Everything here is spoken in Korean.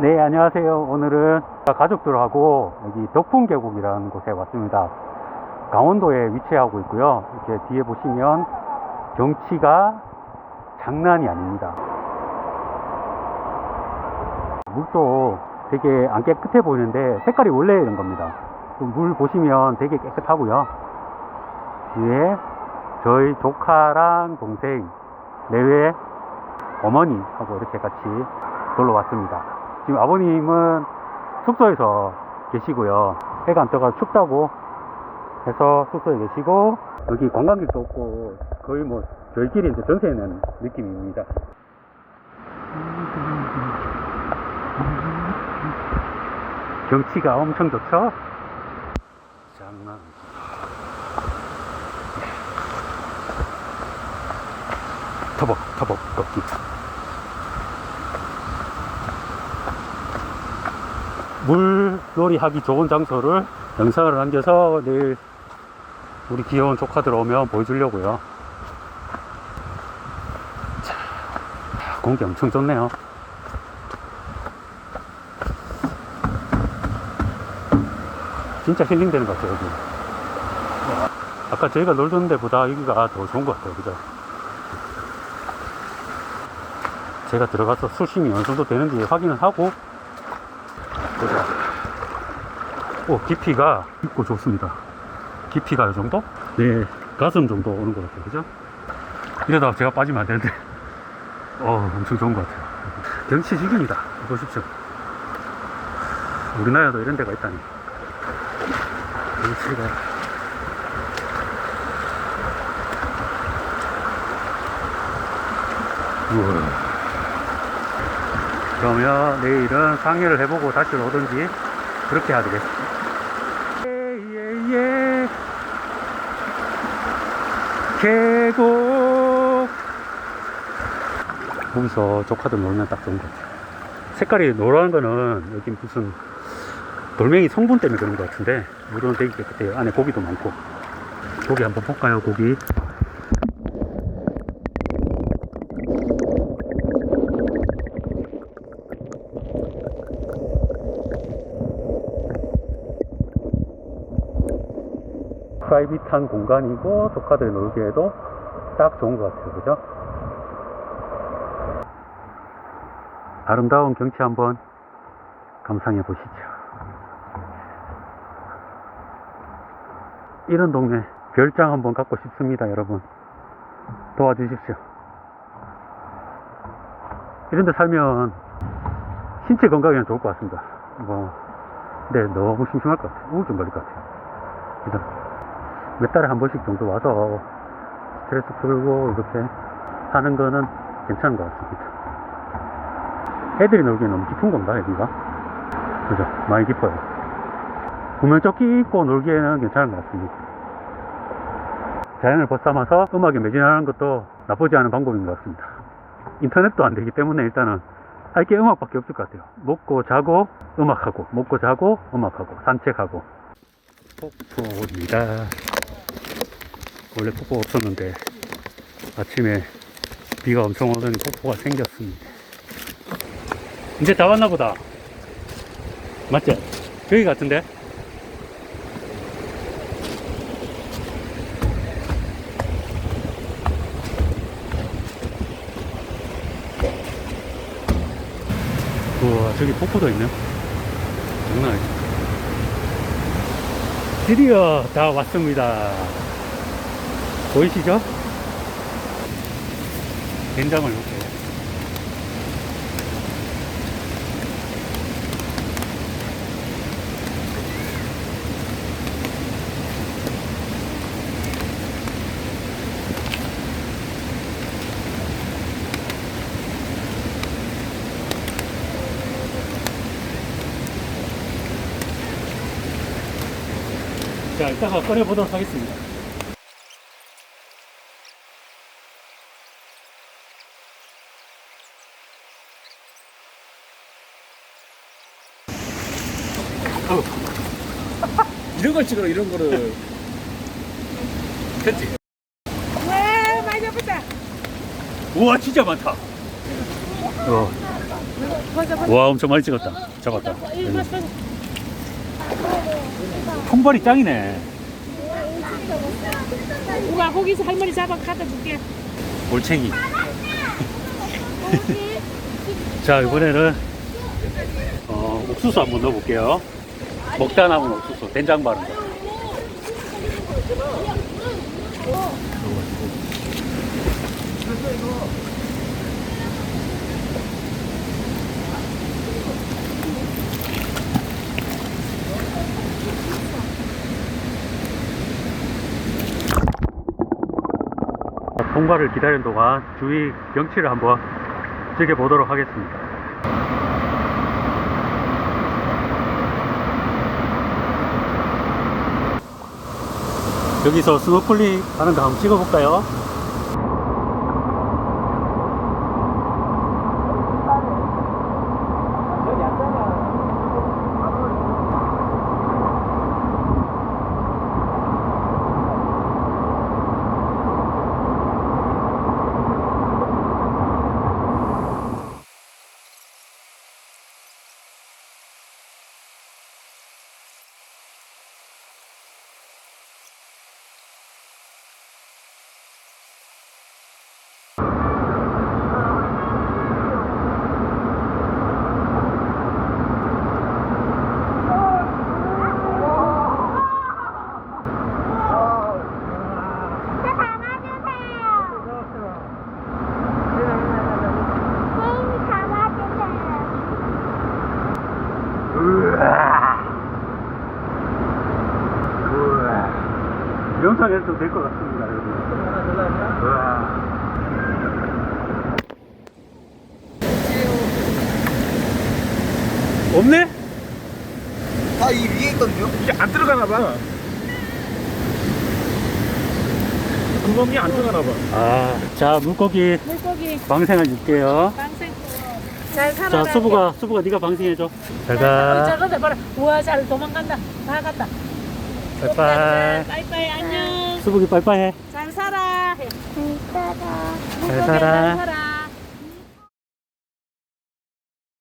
네, 안녕하세요. 오늘은 가족들하고 여기 덕풍 계곡이라는 곳에 왔습니다. 강원도에 위치하고 있고요. 이렇게 뒤에 보시면 경치가 장난이 아닙니다. 물도 되게 안 깨끗해 보이는데 색깔이 원래 이런 겁니다. 물 보시면 되게 깨끗하고요. 뒤에 저희 조카랑 동생 내외 어머니하고 이렇게 같이 놀러 왔습니다. 지금 아버님은 숙소에서 계시고요. 해가 안 떠가 춥다고 해서 숙소에 계시고 여기 관광객도 없고 거의 뭐 저희끼리 이제 전세 는 느낌입니다. 경치가 엄청 좋죠? 장난. 터벅 터벅 걷기. 물놀이 하기 좋은 장소를 영상을 남겨서 내일 우리 귀여운 조카들 오면 보여주려고요. 자, 공기 엄청 좋네요. 진짜 힐링되는 것 같아요, 여기. 아까 저희가 놀던 데보다 여기가 더 좋은 것 같아요, 그죠? 제가 들어가서 수심이 어느 정도 되는지 확인을 하고 보자. 오, 깊이가 깊고 좋습니다. 깊이가 이 정도? 네, 가슴 정도 오는 것 같아요. 그죠? 이러다가 제가 빠지면 안 되는데. 어, 엄청 좋은 것 같아요. 경치 죽입니다. 보십시오. 우리나라도 이런 데가 있다니. 경치가. 우와. 그러면 내일은 상의를 해보고 다시 오든지 그렇게 해야 되겠습니다. 예 예 예 계곡 거기서 조카들 놀면 딱 좋은 것 같아요. 색깔이 노란 거는 여기 무슨 돌멩이 성분 때문에 그런 것 같은데 물은 되게 깨끗해요. 안에 고기도 많고 고기 한번 볼까요? 고기 프라이빗한 공간이고 조카들이 놀기에도 딱 좋은 것 같아요. 그죠? 아름다운 경치 한번 감상해 보시죠. 이런 동네 별장 한번 갖고 싶습니다, 여러분. 도와주십시오. 이런 데 살면 신체 건강에는 좋을 것 같습니다. 뭐, 근데 너무 심심할 것 같아요. 우울증 걸릴 것 같아요. 그죠? 몇 달에 한 번씩 정도 와서 스트레스 풀고 이렇게 하는 거는 괜찮은 것 같습니다. 애들이 놀기엔 너무 깊은 건가, 여기가? 그죠? 많이 깊어요. 구명 조끼 입고 놀기에는 괜찮은 것 같습니다. 자연을 벗삼아서 음악에 매진하는 것도 나쁘지 않은 방법인 것 같습니다. 인터넷도 안 되기 때문에 일단은 할 게 음악밖에 없을 것 같아요. 먹고 자고 음악하고, 먹고 자고 음악하고, 산책하고. 폭포입니다. 원래 폭포가 없었는데 아침에 비가 엄청 오더니 폭포가 생겼습니다. 이제 다 왔나 보다. 맞죠? 여기 같은데? 우와, 저기 폭포도 있네. 장난 아니지. 드디어 다 왔습니다. 보이시죠? 된장을 이렇게. 자, 이따가 꺼내보도록 하겠습니다. 이런 걸 찍으러 이런 거를 됐지? 와 많이 잡았다. 우와 진짜 많다 어. 와 엄청 많이 찍었다 잡았다 써. 통발이 짱이네 우가 거기서 할머니 잡아 갖다 줄게. 올챙이 자 이번에는 어, 옥수수 한번 넣어볼게요 먹다 남은 옥수수 된장 바른 거 통과를 기다리는 동안 주위 경치를 한번 즐겨보도록 하겠습니다. 여기서 스노클링 하는 거 한번 찍어볼까요? 영상에서 될것 같습니다, 여러분. 우와. 없네? 아, 이 위에 있던데요? 이게 안 들어가나 봐. 구멍이 안 들어가나 봐. 아, 자, 물고기 물고기 방생을 줄게요. 방생. 잘 살아라. 자, 수부가, 수부가 네가 방생해줘. 잘 어, 가. 잘간다 봐라. 우와 잘 도망간다. 다 간다. 빠이빠이. 빠이빠이 안녕. 수북이 빠이빠이 해. 잘 살아. 해. 잘 살아. 잘 살아.